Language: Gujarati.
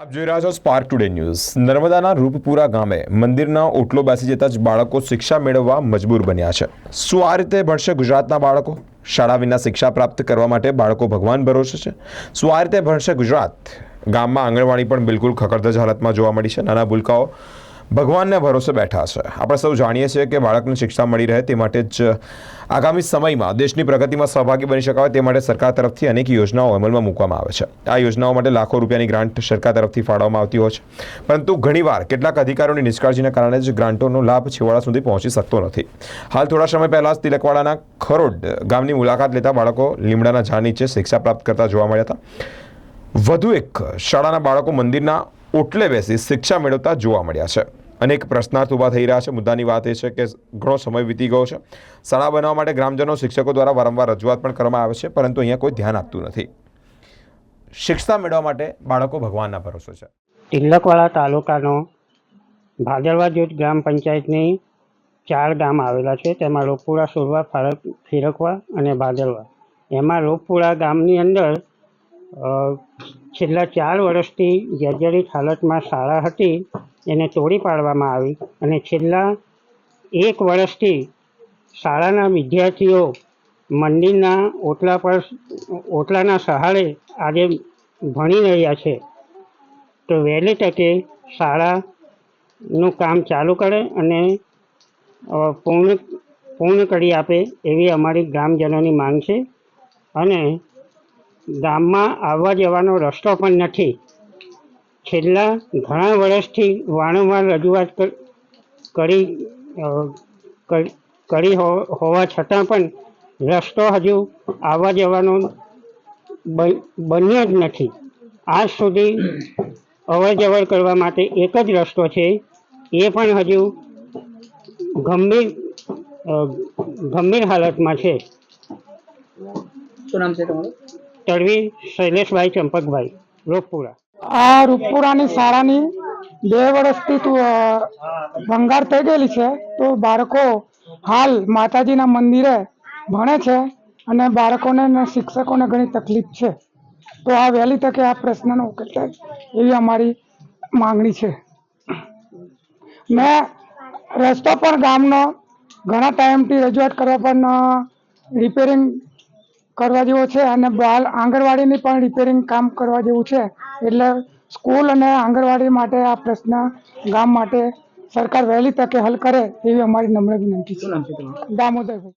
આપ જોઈ રહ્યા છો સ્પાર્ક ટુડે ન્યૂઝ નર્મદાના રૂપપુરા ગામે મંદિરના ઓટલો બેસી જતા જ બાળકો શિક્ષા મેળવવા મજબૂર બન્યા છે. શું આ રીતે ભણશે ગુજરાતના બાળકો? શાળા વિના શિક્ષા પ્રાપ્ત કરવા માટે બાળકો ભગવાન ભરોસે છે? શું આ રીતે ભણશે ગુજરાત? ગામમાં આંગણવાડી પણ બિલકુલ ખકડધજ હાલતમાં જોવા મળી છે. નાના ભૂલકાઓ ભગવાનને ભરોસે બેઠા છે. આપણે સૌ જાણીએ છીએ કે બાળકને શિક્ષા મળી રહે તે માટે જ આગામી સમયમાં દેશની પ્રગતિમાં સહભાગી બની શકાય તે માટે સરકાર તરફથી અનેક યોજનાઓ અમલમાં મૂકવામાં આવે છે. આ યોજનાઓ માટે લાખો રૂપિયાની ગ્રાન્ટ સરકાર તરફથી ફાળવવામાં આવતી હોય છે. પરંતુ ઘણીવાર કેટલાક અધિકારીઓની નિષ્કાળજીના કારણે જ ગ્રાન્ટોનો લાભ છેવાડા સુધી પહોંચી શકતો નથી. હાલ થોડા સમય પહેલાં જ તિલકવાડાના ખરોડ ગામની મુલાકાત લેતા બાળકો લીમડાના ઝાડ નીચે શિક્ષા પ્રાપ્ત કરતા જોવા મળ્યા હતા. વધુ એક શાળાના બાળકો મંદિરના ઓટલે બેસી શિક્ષા મેળવતા જોવા મળ્યા છે. અનેક પ્રશ્નાર્થ ઊભા થઈ રહ્યા છે. મુદ્દાની વાત એ છે કે ઘણો સમય વીતી ગયો છે. શાળા બનાવવા માટે ગ્રામજનો, શિક્ષકો દ્વારા વારંવાર રજૂઆત પણ કરવામાં આવે છે, પરંતુ અહીંયા કોઈ ધ્યાન આપતું નથી. શિક્ષા મેળવવા માટે બાળકો ભગવાનના ભરોસો છે. તિલકવાડા તાલુકાનો ભાદરવા જૂથ ગ્રામ પંચાયતની ચાર ગામ આવેલા છે. તેમાં રોપપુરા સુરવા, ફરક, ફિરકવા અને ભાદરવા. એમાં રોપપુરા ગામની અંદર છેલ્લા ચાર વર્ષથી જર્જરિત હાલતમાં શાળા હતી. એને તોડી પાડવામાં આવી અને છેલ્લા એક વર્ષથી શાળાના વિદ્યાર્થીઓ મંદિરના ઓટલા પર, ઓટલાના સહારે આજે ભણી રહ્યા છે. તો વહેલી તકે શાળાનું કામ ચાલુ કરે અને પૂર્ણ પૂર્ણ કરી આપે એવી અમારી ગ્રામજનોની માંગ છે. અને ગામમાં આવવા જવાનો રસ્તો પણ નથી. છેલ્લા ઘણા વર્ષથી વારંવાર રજૂઆત કરી કરી હોવા છતાં પણ રસ્તો હજુ આવવા જવાનો બન- બન્યો જ નથી. આજ સુધી અવર જવર કરવા માટે એક જ રસ્તો છે. એ પણ હજુ ગંભીર ગંભીર હાલતમાં છે. શું નામ છે તમારું? તળવી શૈલેષભાઈ ચંપકભાઈ રોગપુરા આ રૂપપુરાની શાળાની બે વર્ષથી ભંગાર થઈ ગયેલી છે. તો બાળકો હાલ માતાજીના મંદિરે ભણે છે અને બાળકોને અને શિક્ષકોને ઘણી તકલીફ છે. તો આ વહેલી તકે આ પ્રશ્નનો ઉકેલ થાય એવી અમારી માંગણી છે. મેં રસ્તો પણ ગામનો ઘણા ટાઈમથી રજૂઆત કરવા પણ રિપેરિંગ કરવા જેવો છે અને બાલ આંગણવાડીની પણ રિપેરિંગ કામ કરવા જેવું છે. એટલે સ્કૂલ અને આંગણવાડી માટે આ પ્રશ્ન ગામ માટે સરકાર વહેલી તકે હલ કરે એવી અમારી નમ્ર વિનંતી છે. દામોદરભાઈ.